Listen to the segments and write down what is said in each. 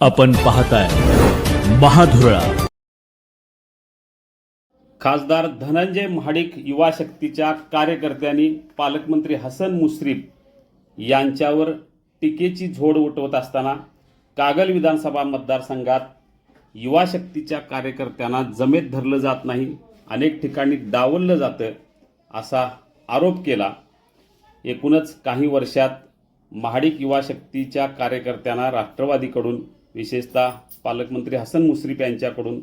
आपण पाहताय महाधुरळा. खासदार धनंजय महाडिक युवा शक्तीच्या कार्यकर्त्यांनी पालकमंत्री हसन मुश्रीफ यांच्यावर टीकेची झोड उठवत असताना कागल विधानसभा मतदारसंघात युवा शक्तीच्या कार्यकर्त्यांना जमेत धरलं जात नाही अनेक ठिकाणी डावललं जातं असा आरोप केला. एकूणच काही वर्षात महाडिक युवा शक्तीच्या कार्यकर्त्यांना राष्ट्रवादीकडून विशेषतः पालकमंत्री हसन मुश्रीफ यांच्याकडून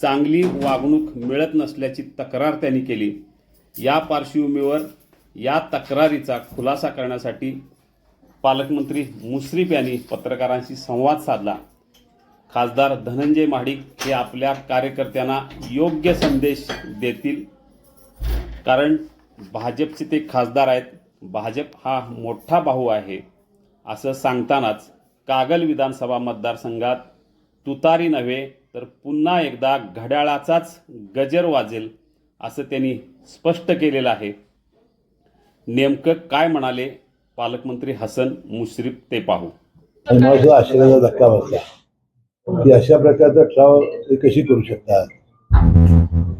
चांगली वागणूक मिळत नसल्याची तक्रार त्यांनी केली. या पार्श्वभूमीवर या तक्रारीचा खुलासा करण्यासाठी पालकमंत्री मुश्रीफ यांनी पत्रकारांशी संवाद साधला. खासदार धनंजय महाडिक हे आपल्या कार्यकर्त्यांना योग्य संदेश देतील. कारण भाजपचे ते खासदार आहेत. भाजप हा मोठा भाऊ आहे असं सांगतानाच कागल विधानसभा मतदारसंघात तुतारी नव्हे तर पुन्हा एकदा घड्याळाचाच गजर वाजेल असं त्यांनी स्पष्ट केलेलं आहे. नेमकं काय म्हणाले पालकमंत्री हसन मुश्रीफ ते पाहू. आश्चर्याचा धक्का बसला की अशा प्रकारचा ठराव ते कशी करू शकतात?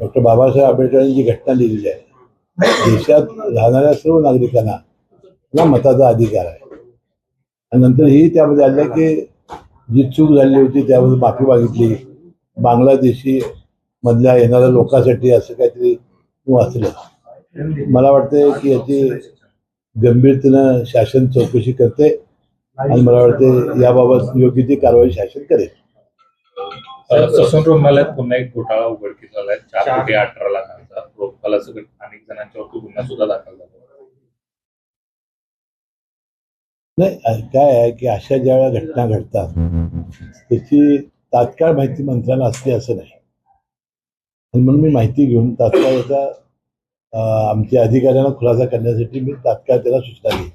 डॉक्टर बाबासाहेब आंबेडकरांनी जी घटना लिहिलेली आहे देशात राहणाऱ्या सर्व नागरिकांना मताचा अधिकार आहे. आणि नंतर ही त्यामध्ये आलं की जी चूक झालेली होती त्यामध्ये माफी मागितली. बांगलादेशी मधल्या येणाऱ्या लोकांसाठी असं काहीतरी वाचलं. मला वाटतं की याची गंभीरतेनं शासन चौकशी करते आणि मला वाटते याबाबत योग्य ती कारवाई शासन करेल. ससून रुग्णालयात पुन्हा एक घोटाळा उघडकीस झालाय चार कोटी अठरा लाखांचा अनेक जणांच्यावरती गुन्हा सुद्धा दाखल झाला. नाही काय आहे की अशा ज्या वेळेला घटना घडतात त्याची तात्काळ माहिती मंत्र्यांना असते असं नाही. आणि म्हणून मी माहिती घेऊन तात्काळ याचा आमच्या अधिकाऱ्यांना खुलासा करण्यासाठी मी तात्काळ त्याला सूचना दिली.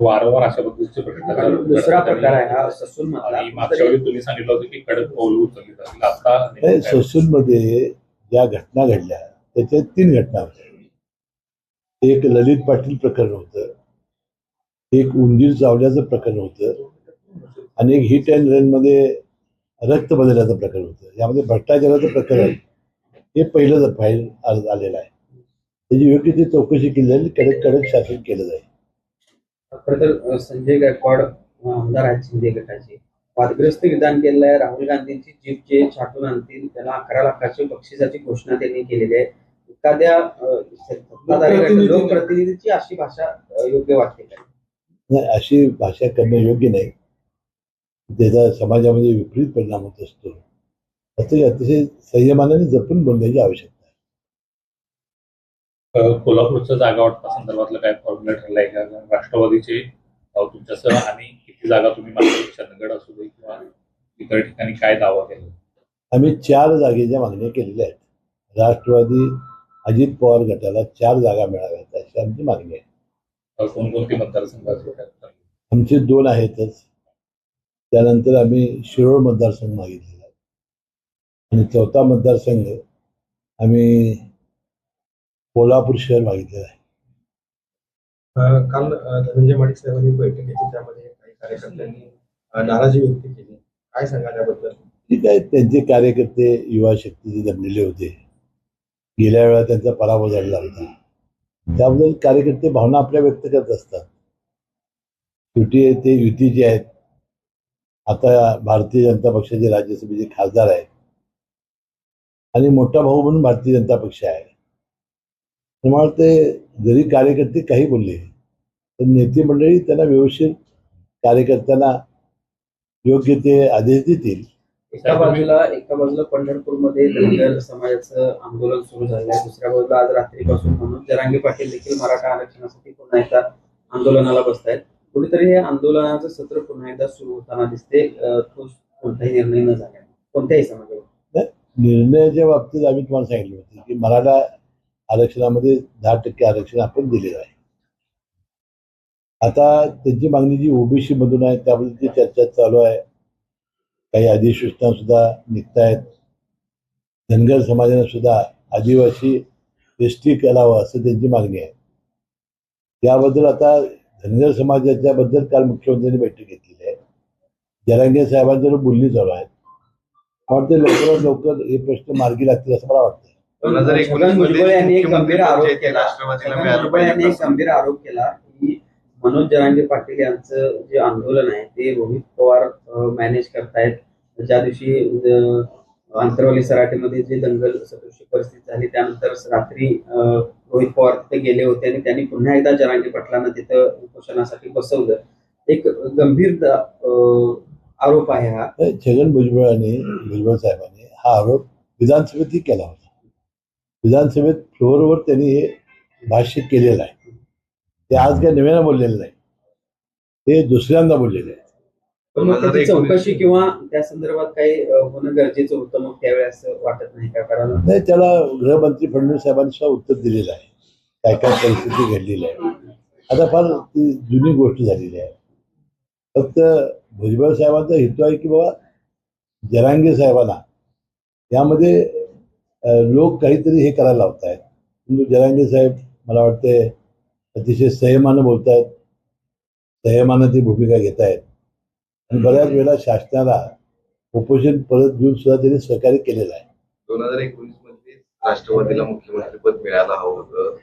वारंवार अशा पद्धतीचे प्रकार दुसरा प्रकार आहे हा ससून मागच्या वेळी तुम्ही सांगितलं होतं की कडक पाऊल उचलली जातील आता काय? ससूनमध्ये ज्या घटना घडल्या त्याच्यात तीन घटना होत्या. एक ललित पाटील प्रकरण होतं. एक उंदीर चावल्याचं प्रकरण होतं. आणि एक हिट अँड रनमध्ये रक्त बदलल्याचं प्रकरण होतं. यामध्ये भ्रष्टाचाराचं प्रकरण हे पहिलं फाईल आलेलं आहे. त्याची योग्य ती चौकशी केली जाईल कडक कडक शासन केलं जाईल. खरं संजय गायकवाड आमदार आहेत संजय गटाचे. वादग्रस्त विधान केलेलं आहे राहुल गांधींची जीप जे छाटून आणतील त्याला अकरा लाखाची बक्षिसाची घोषणा त्यांनी केलेली आहे. एखाद्या सत्ताधारी लोकप्रतिनिधीची अशी भाषा योग्य वाटते काय नाही अशी भाषा करणं योग्य नाही. त्याचा समाजामध्ये विपरीत परिणाम होत असतो असं अतिशय संयमानाने जपून बोलण्याची आवश्यकता आहे. कोल्हापूरच्या जागा वाटपा संदर्भातलं काय फॉर्म्युला ठरलाय का? राष्ट्रवादीचे तुमच्यासह आणि किती जागा तुम्ही चंदगड असू दे किंवा इतर ठिकाणी काय दावा केला? आम्ही चार जागेच्या मागण्या केलेल्या आहेत. राष्ट्रवादी अजित पवार गटाला चार जागा मिळाव्यात अशी आमची मागणी आहे. कोणकोणती मतदारसंघाचे काय? आमचे दोन आहेतच. त्यानंतर आम्ही शिरोळ मतदारसंघ मागितलेला आहे. आणि चौथा मतदारसंघ आम्ही कोल्हापूर शहर मागितलेला आहे. काल धनंजय माडिक साहेबांनी बैठक घेतली त्यामध्ये काही कार्यकर्त्यांनी नाराजी व्यक्त केली. काय सांगा त्याबद्दल ठीक आहे. त्यांचे कार्यकर्ते युवा शक्तीचे जमलेले होते. गेल्या वेळा त्यांचा पराभव झालेला होता. त्याबद्दल कार्यकर्ते भावना आपल्या व्यक्त करत असतात. शेवटी ते युती जे आहेत आता भारतीय जनता पक्षाचे राज्यसभेचे खासदार आहेत. आणि मोठा भाऊ म्हणून भारतीय जनता पक्ष आहे. त्यामुळे ते जरी कार्यकर्ते काही बोलले तर नेते मंडळी त्यांना व्यवस्थित कार्यकर्त्यांना योग्य ते आदेश देतील. एका बाजूला एका बाजूला पंढरपूरमध्ये धनगर समाजाचं आंदोलन सुरू झालं आहे. दुसऱ्या बाजूला आज रात्रीपासून म्हणून जरांगे पाटील देखील मराठा आरक्षणासाठी पुन्हा एकदा आंदोलनाला बसत आहेत कुठेतरी हे आंदोलनाचं सत्र पुन्हा एकदा सुरू होताना दिसते. ठोस कोणताही निर्णय न झाला कोणत्याही समाजावर. निर्णयाच्या बाबतीत आम्ही तुम्हाला सांगितलं होतं की मराठा आरक्षणामध्ये दहा टक्के आरक्षण आपण दिलेलं आहे. आता त्यांची मागणी जी ओबीसी मधून आहे त्याबद्दलची चर्चा चालू आहे काही अधिसूचना सुद्धा निघतायत. धनगर समाजाने सुद्धा आदिवासी एस टी करावं असं त्यांची मागणी आहे. त्याबद्दल आता धनगर समाजाच्या बद्दल काल मुख्यमंत्र्यांनी बैठक घेतलेली आहे. जरांगे साहेबांचं बोलणी चालू आहेत वाटतं लवकरात लवकर हे प्रश्न मार्गी लागतील असं मला वाटतं. दोन हजार छगन एकोणीस भुजबळ यांनी एक मुख्यमंत्री गंभीर आरोप पंचायती केला राष्ट्रवादीला मिळालं पाहिजे गंभीर आरोप केला की मनोज जरांगे पाटील यांचं जे आंदोलन आहे ते रोहित पवार मॅनेज करतायत. ज्या दिवशी आंतरवाली सराटीमध्ये जे दंगल सदृश्य परिस्थिती झाली त्यानंतर रात्री अं, रोहित पवार तिथे गेले होते आणि त्यांनी पुन्हा एकदा जरांगे पाटलांना तिथं उपोषणासाठी बसवलं. एक गंभीर आरोप आहे हा. छगन भुजबळाने भुजबळ साहेबांनी हा आरोप विधानसभेतही केला होता. विधानसभेत फ्लोअरवर त्यांनी हे भाष्य केलेलं आहे. ते आज काय नव्यानं बोललेलं नाही. ते दुसऱ्यांदा बोललेले आहे पण मग त्याची 2019 चौकशी किंवा त्या संदर्भात काही होणं गरजेचं होतं मग त्यावेळी असं वाटत नाही का? कारण नाही त्याला गृहमंत्री फडणवीस साहेबांनी सुद्धा उत्तर दिलेलं आहे. काय काय परिस्थिती घडलेली आहे. आता फार ती जुनी गोष्ट झालेली आहे. फक्त भुजबळ साहेबांचा हेतू आहे की बाबा जरांगे साहेबांना यामध्ये लोक काहीतरी हे करायला लावत आहेत परंतु जरांगे साहेब मला वाटते अतिशय संयमानं बोलत आहेत संयमानं ती भूमिका घेत आहेत आणि बऱ्याच वेळेला शासनाला उपोषण परत घेऊन सुद्धा त्यांनी सहकार्य केलेलं आहे. दोन हजार एकोणीसमध्ये राष्ट्रवादीला मुख्यमंत्रीपद मिळायला हवं होतं.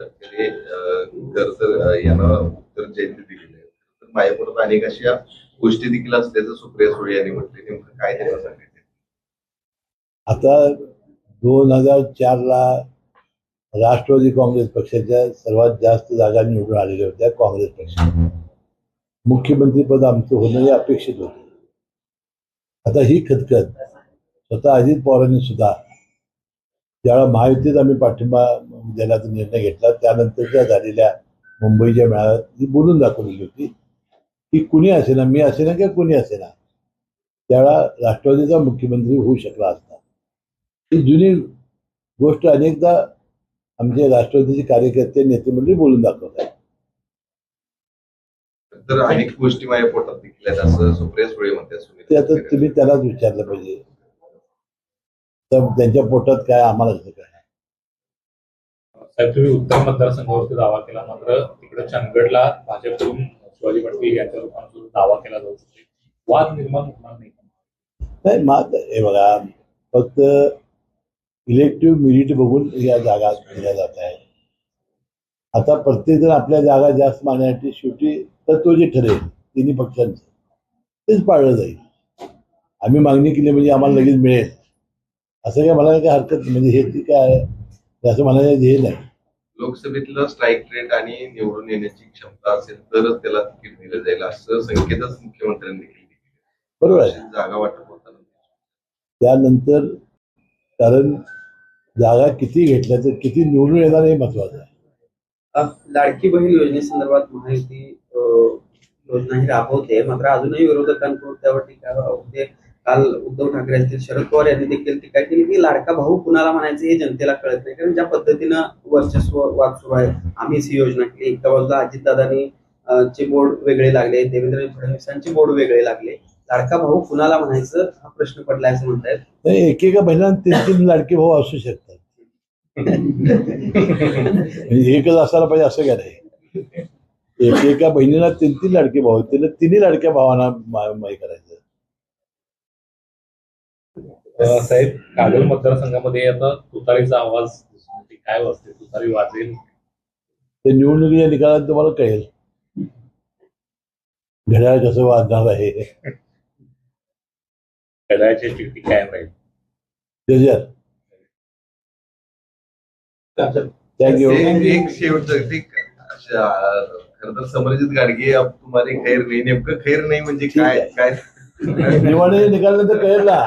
तटकरे अं, यांना उत्तर जयंती दिलेली आहे. तर माझ्यापुढे अनेक अशा गोष्टी देखील असल्याचं सुप्रिया सुळे यांनी म्हटले नेमकं काय त्यांना सांगायचं आता दोन हजार चारला राष्ट्रवादी काँग्रेस पक्षाच्या सर्वात जास्त जागा निवडून आलेल्या होत्या काँग्रेस पक्षाने मुख्यमंत्रीपद आमचं होणं हे अपेक्षित होतं. आता ही खतखत स्वतः अजित पवारांनी सुद्धा ज्यावेळा महायुतीत आम्ही पाठिंबा देण्याचा निर्णय घेतला त्यानंतरच्या झालेल्या मुंबईच्या मेळाव्यात ही बोलून दाखवलेली होती की कुणी असेना मी असेना किंवा कुणी असेना त्यावेळा राष्ट्रवादीचा मुख्यमंत्री होऊ शकला असता. ही जुनी गोष्ट अनेकदा आमचे राष्ट्रवादीचे कार्यकर्ते नेते मंडळी बोलून दाखवत आहेत. तर अनेक गोष्टी माझ्या पोटात देखील आहेत असं सुप्रिया सुळे म्हणतात ते आता. तुम्ही त्यालाच विचारलं पाहिजे. तर त्यांच्या पोटात काय आम्हाला कसं काय? साहेब तुम्ही उत्तर मतदारसंघावरती दावा केला मात्र तिकडे चंदगडला भाजपकडून शिवाजी पाटील यांच्या लोकांचा दावा केला जाऊ शकतो. वाद निर्माण होणार नाही. नाही हे बघा फक्त इलेक्टिव्ह मेरिट बघून या जागा दिल्या जात आहेत. आता प्रत्येक जण आपल्या जागा जास्त मागण्यासाठी शेवटी तत्व जे ठरेल तिन्ही पक्षांचं. तेच पाळलं जाईल. आम्ही मागणी केली म्हणजे आम्हाला लगेच मिळेल. असं काय मला काय हरकत नाही. म्हणजे हे ती काय आहे, असं म्हणायचं हे नाही. लोकसभेतलं स्ट्राईक रेट आणि निवडून येण्याची क्षमता असेल तरच त्याला तिकीट दिलं जाईल असं संकेतच मुख्यमंत्र्यांनी. बरोबर आहे. जागा वाटप होताना त्यानंतर कारण जागा किती घेतल्या तर किती निवडून येणार हे महत्वाचं आहे. लाडकी बहीण योजनेसंदर्भात माहिती योजना ही राबवते मात्र अजूनही विरोधकांकडून त्यावर टीका होते. काल उद्धव ठाकरे असतील शरद पवार यांनी देखील टीका केली की लाडका भाऊ कुणाला म्हणायचं हे जनतेला कळत नाही. कारण ज्या पद्धतीनं वर्चस्व वाद सुरू आहे आम्हीच ही योजना केली. एका बाजूला अजितदादांनी चे बोर्ड वेगळे लागले देवेंद्र फडणवीसांचे बोर्ड वेगळे लागले. लाडका भाऊ कुणाला म्हणायचं? हा प्रश्न पडलाय असं म्हणतायत. नाही एकेका बहिणीला तीन तीन लाडके भाऊ असू शकतात. म्हणजे एकच असायला पाहिजे असं काय नाही. एकेका बहिणीला तीन तीन लाडके भाऊ. तिला तिन्ही लाडक्या भावांना मा- माही करायचं. साहेब कागल मतदारसंघामध्ये आता तुतारीचा आवाज. काय वाजते तुतारी वाजेल. ते निवडणुकीच्या निकालात तुम्हाला कळेल. घड्याळ कसं वाजणार आहे? घड्याळाची चिठ्ठी कायम राहील त्याच्यात थँक्यू एक एक शेवटचं ते खर तर समरजित गाडगे अब तुम्हारे खैर नाही नेमकं खैर नाही म्हणजे काय. काय? निवडणुकी निकालनंतर कळेल ना.